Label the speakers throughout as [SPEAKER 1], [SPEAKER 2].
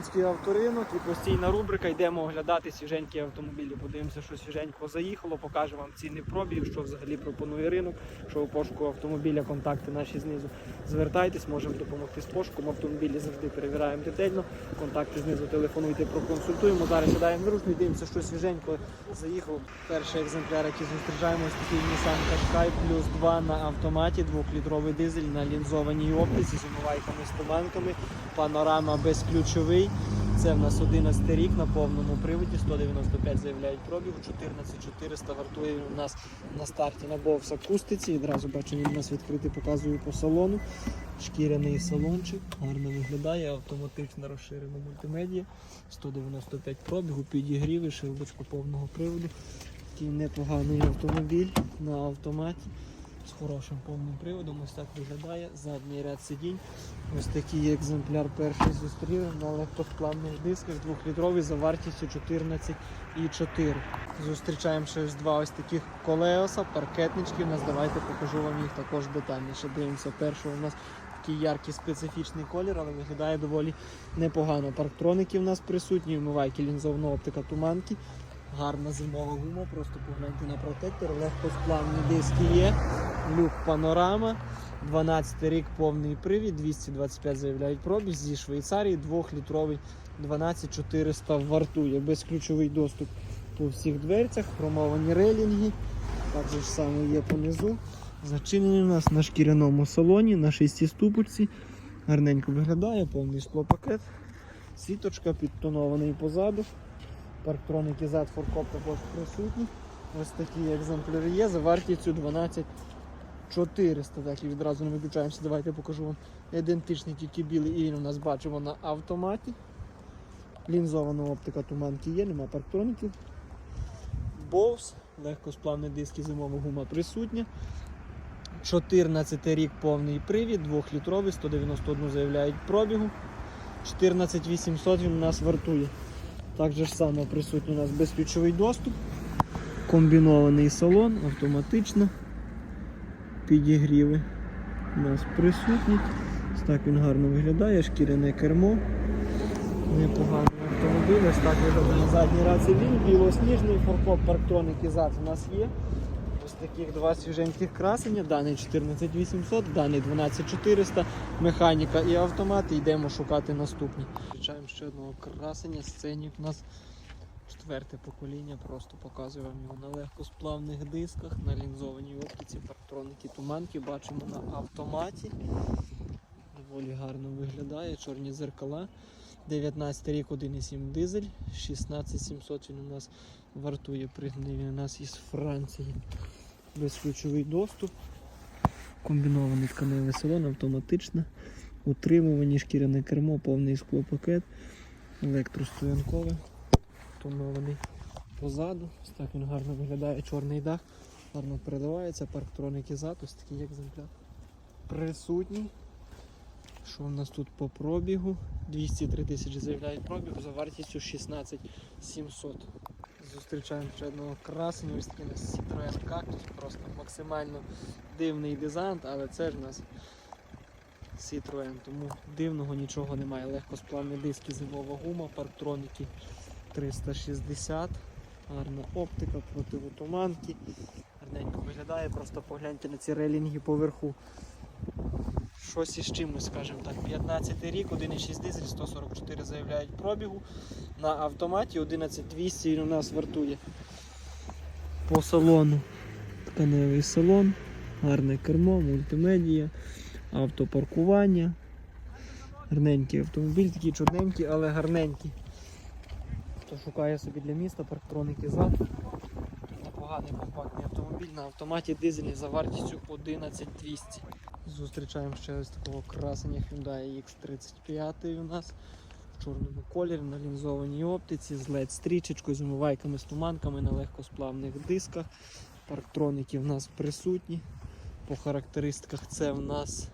[SPEAKER 1] Луцький авторинок і постійна рубрика. Йдемо оглядати свіженькі автомобілі. Подивимося, що свіженько заїхало, покажемо вам ціни пробів, що взагалі пропонує ринок, що у пошуку автомобіля, контакти наші знизу. Звертайтесь, можемо допомогти з пошуком. Автомобілі завжди перевіряємо детально. Контакти знизу телефонуйте, проконсультуємо. Зараз сідаємо вирушну і дивимося, що свіженько заїхало. Перший екземпляр, який зустрічаємо, ось такий Nissan Qashqai плюс 2 на автоматі, двохлітровий дизель на лінзованій оптиці з умивайками з туманками. Панорама безключовий. Це в нас 11 рік на повному приводі, 195 заявляють пробігу, 14400 вартує у нас на старті на Bose акустиці. Відразу бачу, він у нас відкритий, показую по салону. Шкіряний салончик, гарно виглядає, автоматично розширена мультимедія, 195 пробігу, підігріви, шилдочку повного приводу. Такий непоганий автомобіль на автоматі з хорошим повним приводом. Ось так виглядає. Задній ряд сидінь. Ось такий екземпляр перший зустрів на легкосплавних дисках, двохлітровий за вартістю 14,4. Зустрічаємо ще ось два ось таких колеоса, паркетнички. У нас давайте покажу вам їх також детальніше. Дивимося, першого у нас такий яркий специфічний колір, але виглядає доволі непогано. Парктроники у нас присутні, вмивайки лінзовна оптика туманки. Гарна зимова гума, просто погляньте на протектор, легкосплавні диски є, люк панорама, 12 рік повний привід, 225 заявляють пробіг зі Швейцарії, 2-літровий 12400 вартує, безключовий доступ по всіх дверцях, хромовані релінги, так же ж саме є понизу. Зачинений у нас на шкіряному салоні, на шестиступочці. Гарненько виглядає, повний склопакет, сіточка підтонований позаду. Парктроники зад форкоп також присутні. Ось такі екземпляри є за вартістю 12 400. Так, і відразу не виключаємося. Давайте покажу вам ідентичний, тільки білий і він у нас бачимо на автоматі. Лінзована оптика туманки є, нема парктроніків. Bose, легкосплавні диски, зимова гума присутня. 14 рік повний привід, 2-літровий, 191 заявляють пробігу. 14800 він у нас вартує. Так же ж само присутній у нас безключовий доступ, комбінований салон, автоматично. Підігріви у нас присутні. Ось так він гарно виглядає, шкіряне кермо. Непоганий автомобіль, ось так виглядає на задній раці він, білосніжний форкоп і зад у нас є. Таких два свіженьких красення, даний 14800, даний 12400, механіка і автомат. Йдемо шукати наступні. Включаємо ще одного красення, сценік у нас четверте покоління, просто показую вам його на легкосплавних дисках, на лінзованій оптиці, парктроники, туманки. Бачимо на автоматі. Доволі гарно виглядає, чорні зеркала. 19 рік 1,7 дизель, 16700 він у нас вартує, пригнаний він у нас із Франції. Безключовий доступ, комбінований тканевий салон, автоматично, утримувані шкіряне кермо, повний склопакет, електростоянкове, тонований позаду. Ось так він гарно виглядає, чорний дах, гарно передавається, парктроники зад, ось такий екземпляр. Присутній. Що в нас тут по пробігу? 203 тисячі заявляють пробігу за вартістю 16 700. Зустрічаємо ще одного красення, ось такий Citroen Cactus, просто максимально дивний дизайн, але це ж у нас Citroen, тому дивного нічого немає. Легкосплавні диски, зимова гума, парктроніки 360, гарна оптика, противотуманки. Гарненько виглядає, просто погляньте на ці релінги поверху щось із чимось, скажімо так. 15 рік, 1,6 дизель, 144 заявляють пробігу. На автоматі 11200 він у нас вартує. По салону тканевий салон, гарне кермо, мультимедія, автопаркування. Гарненький автомобіль, такий чорненький, але гарненький. Хто шукає собі для міста парктроники зад. Непоганий компактний автомобіль на автоматі дизелі за вартістю 11200. Зустрічаємо ще ось такого красення Hyundai X35 у нас в чорному кольорі на лінзованій оптиці з LED стрічечкою, з умивайками, з туманками на легкосплавних дисках. Парктроники в нас присутні. По характеристиках це в нас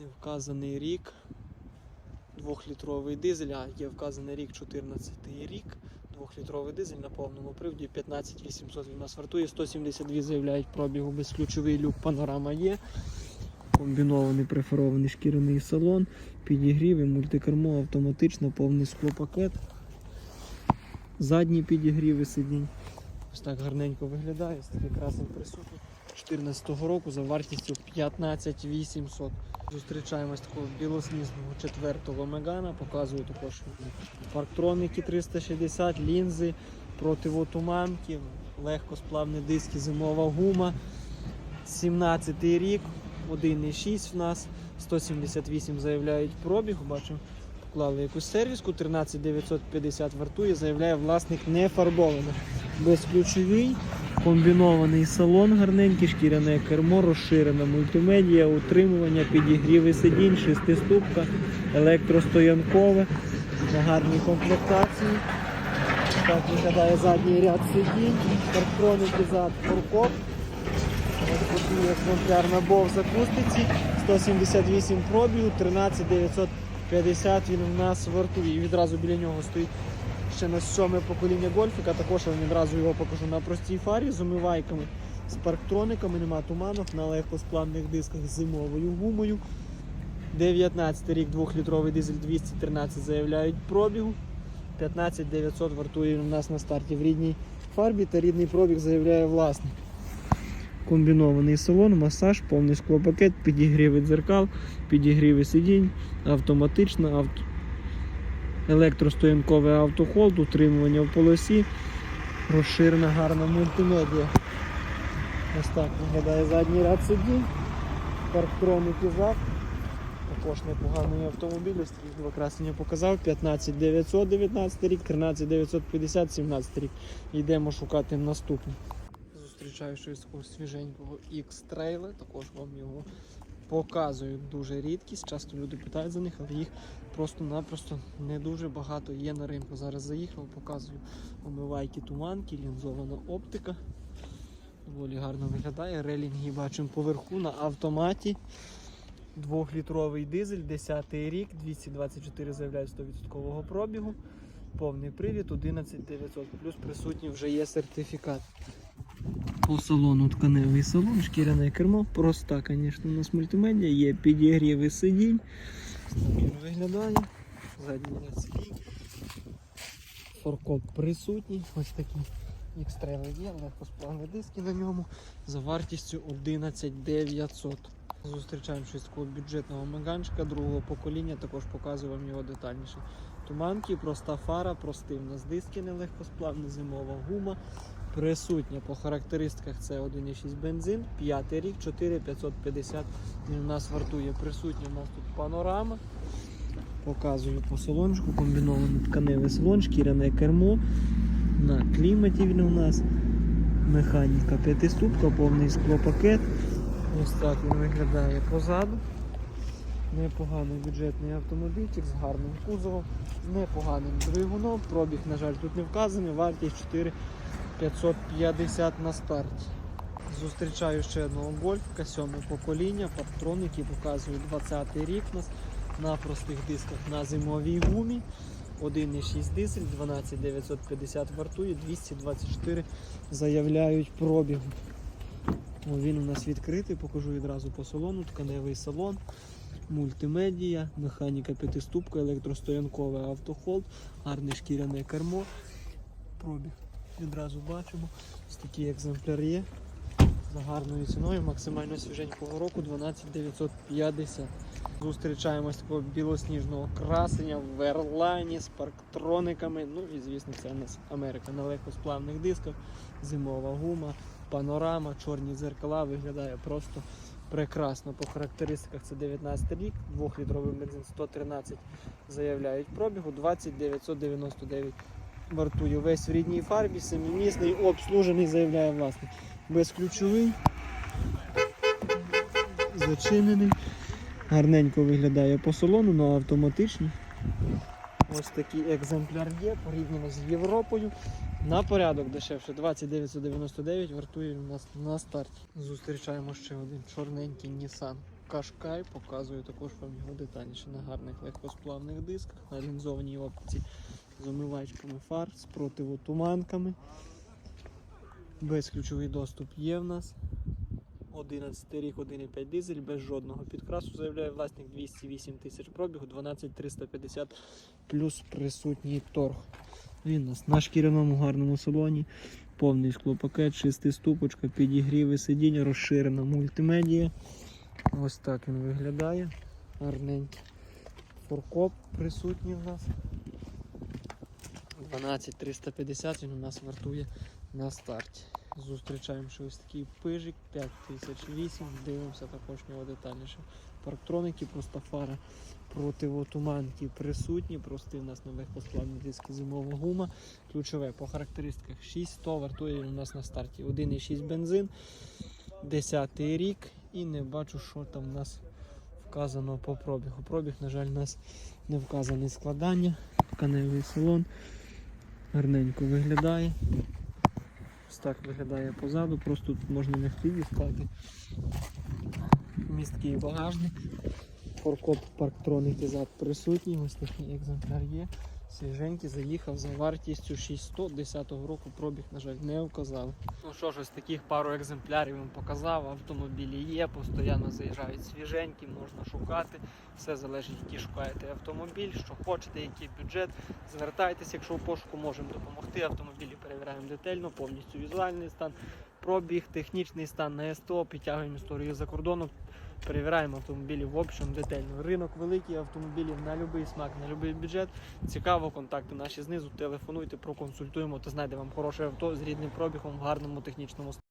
[SPEAKER 1] не вказаний рік. Двохлітровий дизель, а є вказаний рік 14 рік. Двохлітровий дизель на повному приводі 15800 він нас вартує, 172 заявляють пробігу, безключовий люк, панорама є. Комбінований преферований шкіряний салон, підігрів і мультикермо автоматично, повний склопакет. Задні підігріви сидінь. Ось так гарненько виглядає, ось такий красний присутній. 14 року за вартістю 15 800. Зустрічаємось такого білосніжного четвертого мегана. Показую також парктроники 360, лінзи, противотуманки, легкосплавні диски, зимова гума. 17 рік, 1,6 в нас, 178 заявляють пробіг. Бачимо, поклали якусь сервіску, 13 950 вартує, заявляє власник не фарбовано. Безключовий, комбінований салон гарненький, шкіряне кермо, розширена мультимедія, утримування, підігріви сидінь, шестиступка, електростоянкове, на гарній комплектації. Так виглядає задній ряд сидінь, парктроники зад, фуркоп. Екземпляр на бов закустиці, 178 пробігу, 13950 він у нас вартує. І відразу біля нього стоїть ще на сьоме покоління гольфіка. Також я відразу його покажу на простій фарі з умивайками, з парктрониками, нема туманок, на легкосплавних дисках з зимовою гумою. 19 рік, 2-літровий дизель 213 заявляють пробігу. 15 900 вартує у нас на старті в рідній фарбі та рідний пробіг заявляє власник. Комбінований салон, масаж, повний склопакет, підігріви дзеркал, підігріви сидінь, автоматична, авто... електростоянковий автохолд, утримування в полосі, розширена гарна мультимедіа. Ось так виглядає задній ряд сидінь, парктроники зад. Також непоганий автомобіль, два красення показав. 15 919 рік, 13 950, 17 рік. Йдемо шукати наступний. Зустрічаю щось такого свіженького X-трейла, також вам його показую. Дуже рідкість. Часто люди питають за них, але їх просто-напросто не дуже багато є на ринку. Зараз заїхав, показую омивайки туманки, лінзована оптика. Доволі гарно виглядає. Релінги бачимо поверху на автоматі. Двохлітровий дизель, 10 рік, 224 заявляють 100% пробігу. Повний привід 11900. Плюс присутній вже є сертифікат. По салону тканевий салон, шкіряне кермо. Проста, звісно, у нас мультимедіа, є підігріви сидінь. Він виглядає. Задній ряд сидінь. Форкоп присутній. Ось такі X-Trail є, легкосплавні диски на ньому за вартістю 11900. Зустрічаємо щось такого бюджетного меганчика другого покоління, також показую вам його детальніше. Туманки, проста фара, простий в нас диски нелегкосплавні, зимова гума. Присутня по характеристиках це 1,6 бензин, 5 рік, 4550 він у нас вартує. Присутня у нас тут панорама. Показую по салончику, комбінований тканевий салон, шкіряне кермо. На кліматі він у нас. Механіка п'ятиступка, повний склопакет. Ось так він виглядає позаду. Непоганий бюджетний автомобільчик з гарним кузовом, непоганим двигуном. Пробіг, на жаль, тут не вказаний, вартість 4550 на старті. Зустрічаю ще одного гольфика, сьоме покоління, парктроники, показую 20 рік нас на простих дисках на зимовій гумі. 1,6 дизель, 12950 вартує, 224 заявляють пробігу. Він у нас відкритий, покажу відразу по салону, тканевий салон, мультимедія, механіка п'ятиступка, електростоянкове автохолд, гарне шкіряне кермо. Пробіг відразу бачимо. Ось такий екземпляр є. За гарною ціною, максимально свіженького року 12950. Зустрічаємось такого білосніжного красення в верлайні з парктрониками. Ну і звісно, це у нас Америка на легкосплавних дисках, зимова гума, панорама, чорні дзеркала виглядає просто прекрасно. По характеристиках це 19 рік, 2-літровий бензин 113 заявляють пробігу, 20999 вартує весь в рідній фарбі, семимісний, обслужений, заявляє власник. Безключовий, зачинений. Гарненько виглядає по салону, але автоматичний. Ось такий екземпляр є, порівняно з Європою. На порядок дешевше 2999 вартує у нас на старті. Зустрічаємо ще один чорненький Nissan Qashqai. Показую також вам його детальніше на гарних легкосплавних дисках, на лінзованій оптиці з омивачками фар, з противотуманками. Безключовий доступ є в нас. 11 рік, 1,5 дизель, без жодного підкрасу, заявляє власник 208 тисяч пробігу, 12350 плюс присутній торг. Він у нас на шкіряному гарному салоні, повний склопакет, шестиступочка, підігріви сидіння, розширена мультимедія. Ось так він виглядає. Гарненький. Форкоп присутній в нас. 12350 він у нас вартує на старті. Зустрічаємо ще ось такий пижик 5008. Дивимося також нього детальніше. Парктроники, просто фара противотуманки присутні. Простий у нас на легкосплавні диски зимова гума. Ключове по характеристиках 600 вартує він у нас на старті. 1,6 бензин, 10 рік. І не бачу, що там у нас вказано по пробігу. Пробіг, на жаль, у нас не вказаний складання. Тканевий салон. Гарненько виглядає. Ось так виглядає позаду, просто тут можна не хліві стати. Місткий багажник. Форкоп парктроники зад присутній, ось такий екземпляр є. Свіженький заїхав за вартістю 600 10-го року пробіг, на жаль, не вказав. Ну що ж, ось таких пару екземплярів вам показав. Автомобілі є, постійно заїжджають свіженькі, можна шукати. Все залежить, який шукаєте автомобіль, що хочете, який бюджет. Звертайтеся, якщо у пошуку можемо допомогти. Автомобілі перевіряємо детально, повністю візуальний стан, пробіг, технічний стан на СТО, підтягуємо історію за кордону. Перевіряємо автомобілі в общем детально. Ринок великий, автомобілів на будь-який смак, на будь-який бюджет. Цікаво, контакти наші знизу. Телефонуйте, проконсультуємо та знайдемо вам хороше авто з рідним пробігом в гарному технічному стані.